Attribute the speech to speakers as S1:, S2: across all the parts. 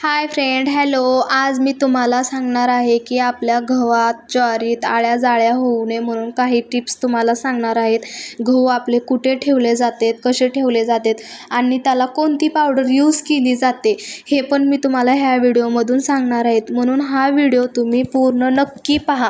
S1: Hi friend hello. आज मी तुम्हाला सांगणार आहे की आपल्या गव्हात ज्वारीत आळ्या जाळ्या होऊ नये म्हणून काही टिप्स तुम्हाला सांगणार आहेत. गहू आपले कुठे ठेवले जातात कसे ठेवले जातात आणि त्याला कोणती पावडर यूज केली जाते हे पण मी तुम्हाला ह्या व्हिडिओमधून सांगणार आहेत. म्हणून हा व्हिडिओ तुम्ही पूर्ण नक्की पहा.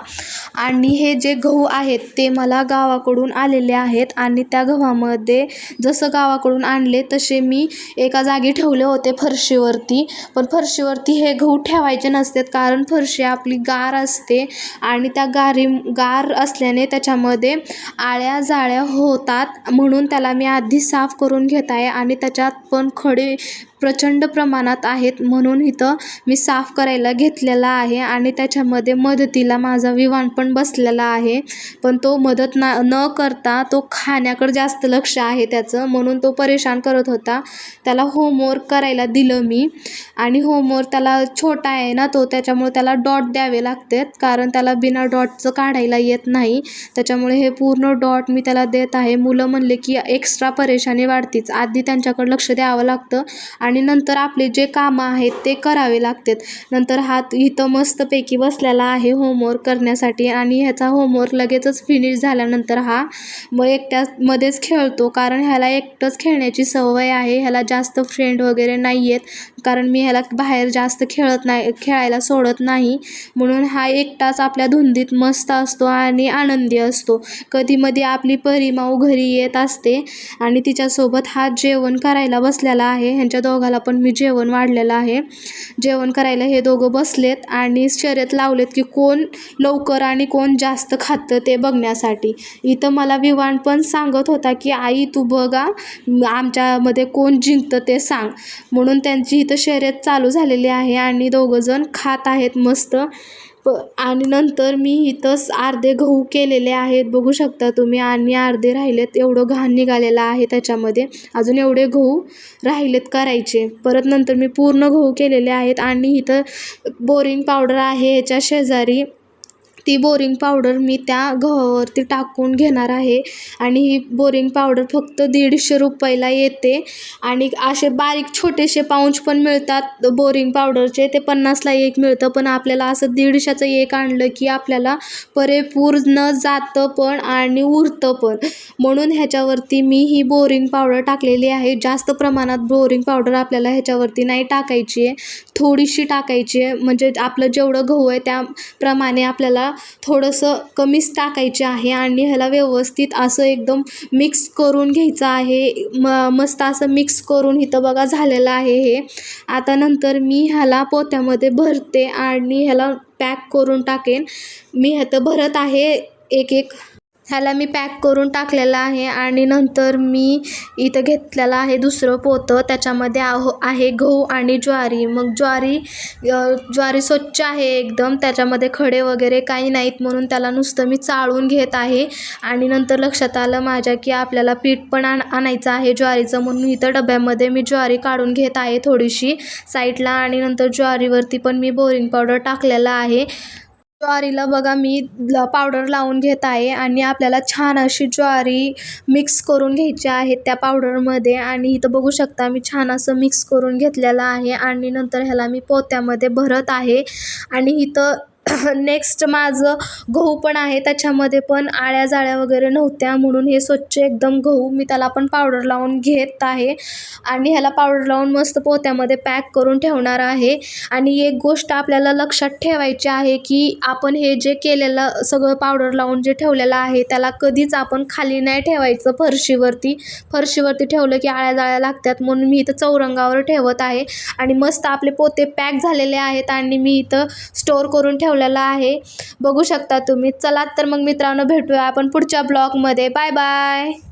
S1: आणि हे जे गहू आहेत ते मला गावाकडून आलेले आहेत आणि त्या गव्हामध्ये जसं गावाकडून आणले तसे मी एका जागी ठेवले होते फरशीवरती. पण फरशीवरती हे गहू ठेवायचे नसतात कारण फरशी आपली गार असते आणि त्या गारी गार असल्याने त्याच्यामध्ये आळ्या जाळ्या होतात. म्हणून त्याला मी आधी साफ करून घेत आहे आणि त्याच्यात पण खडे प्रचंड प्रमाणात आहेत म्हणून इथं मी साफ करायला घेतलेला आहे आणि त्याच्यामध्ये मदतीला माझा विवान पण बसलेला आहे. पण तो मदत ना न करता तो खाण्याकडं जास्त लक्ष आहे त्याचं. म्हणून तो परेशान करत होता. त्याला होमवर्क करायला दिलं मी. आणि होमवर्क त्याला छोटा आहे ना तो त्याच्यामुळे त्याला डॉट द्यावे लागतात. कारण त्याला बिना डॉटचं काढायला येत नाही. त्याच्यामुळे हे पूर्ण डॉट मी त्याला देत आहे. मुलं म्हणले की एक्स्ट्रा परेशानी वाढतीच. आधी त्यांच्याकडं लक्ष द्यावं लागतं. आणि आणि नंतर आपले जे कामं आहेत ते करावे लागतात. नंतर हात इथं मस्तपैकी बसलेला आहे होमवर्क करण्यासाठी आणि ह्याचा होमवर्क लगेचच फिनिश झाल्यानंतर हा मग एकट्यामध्येच खेळतो. कारण ह्याला एकटंच खेळण्याची सवय आहे. ह्याला जास्त फ्रेंड वगैरे नाही आहेत कारण मी ह्याला बाहेर जास्त खेळत नाही खेळायला सोडत नाही. म्हणून हा एकटाच आपल्या धुंदीत मस्त असतो आणि आनंदी असतो. कधीमध्ये आपली परिमाऊ घरी येत असते आणि तिच्यासोबत हा जेवण करायला बसलेला आहे. ह्यांच्या दोघाला पण मी जेवण वाढलेलं आहे. जेवण करायला हे दोघं बसलेत आणि शर्यत लावलेत की कोण लवकर आणि कोण जास्त खातं ते बघण्यासाठी. इथं मला विवान पण सांगत होता की आई तू बघा आमच्यामध्ये कोण जिंकतं ते सांग. म्हणून त्यांची इथं शर्यत चालू झालेली आहे आणि दोघंजण खात आहेत मस्त. प आणि नंतर मी इथंच अर्धे गहू केलेले आहेत बघू शकता तुम्ही. आणि अर्धे राहिलेत एवढं घाण निघालेलं आहे त्याच्यामध्ये. अजून एवढे गहू राहिलेत करायचे. परत नंतर मी पूर्ण गहू केलेले आहेत आणि इथं बोरिंग पावडर आहे ह्याच्या शेजारी ती बोरिंग पावडर मी त्या गव्हावरती टाकून घेणार आहे. आणि ही बोरिंग पावडर फक्त दीडशे रुपयाला येते. आणि असे बारीक छोटेसे पाऊच पण मिळतात. बोरिंग पावडरचे ते पन्नासला एक मिळतं. पण आपल्याला असं दीडशेचं एक आणलं की आपल्याला परिपूर्ण जातं पण आणि उरतं पण. म्हणून ह्याच्यावरती मी ही बोरिंग पावडर टाकलेली आहे. जास्त प्रमाणात बोरिंग पावडर आपल्याला ह्याच्यावरती नाही टाकायची आहे. थोडीशी टाकायची आहे. म्हणजे आपलं जेवढं गहू आहे त्याप्रमाणे आपल्याला थोडंसं कमीच टाकायचे आहे आणि ह्याला व्यवस्थित असं एकदम मिक्स करून घ्यायचं आहे. म मस्त असं मिक्स करून इथं बघा झालेलं आहे हे. आता नंतर मी ह्याला पोत्यामध्ये भरते आणि ह्याला पॅक करून टाकेन. मी ह्यात भरत आहे एक एक ह्याला मी पॅक करून टाकलेलं आहे आणि नंतर मी इथं घेतलेलं आहे दुसरं पोतं. त्याच्यामध्ये आहो आहे गहू आणि ज्वारी. मग ज्वारी ज्वारी स्वच्छ आहे एकदम. त्याच्यामध्ये खडे वगैरे काही नाहीत म्हणून त्याला नुसतं मी चाळून घेत आहे. आणि नंतर लक्षात आलं माझ्या की आपल्याला पीठ पण आण आणायचं आहे ज्वारीचं म्हणून. इथं डब्यामध्ये मी ज्वारी काढून घेत आहे थोडीशी साईडला. आणि नंतर ज्वारीवरती पण मी बोरिंग पावडर टाकलेलं आहे. ज्वारीला बघा मी ल पावडर लावून घेत आहे आणि आपल्याला छान अशी ज्वारी मिक्स करून घ्यायची आहे त्या पावडरमध्ये आणि इथं बघू शकता मी छान असं मिक्स करून घेतलेलं आहे आणि नंतर ह्याला मी पोत्यामध्ये भरत आहे. आणि इथं नेक्स्ट माझं गहू पण आहे. त्याच्यामध्ये पण आळ्या जाळ्या वगैरे नव्हत्या म्हणून हे स्वच्छ एकदम गहू मी त्याला पण पावडर लावून घेत आहे. आणि ह्याला पावडर लावून मस्त पोत्यामध्ये पॅक करून ठेवणार आहे. आणि एक गोष्ट आपल्याला लक्षात ठेवायची आहे की आपण हे जे केलेलं सगळं पावडर लावून जे ठेवलेलं आहे त्याला कधीच आपण खाली नाही ठेवायचं फरशीवरती. फरशीवरती ठेवलं की आळ्या जाळ्या लागतात म्हणून मी इथं चौरंगावर ठेवत आहे. आणि मस्त आपले पोते पॅक झालेले आहेत आणि मी इथं स्टोअर करून ठेवलेलं ठेवलेला आहे. बघू शकता तुम्ही. चला तर मग मित्रांनो भेटूया आपण पुढच्या ब्लॉगमध्ये. Bye bye.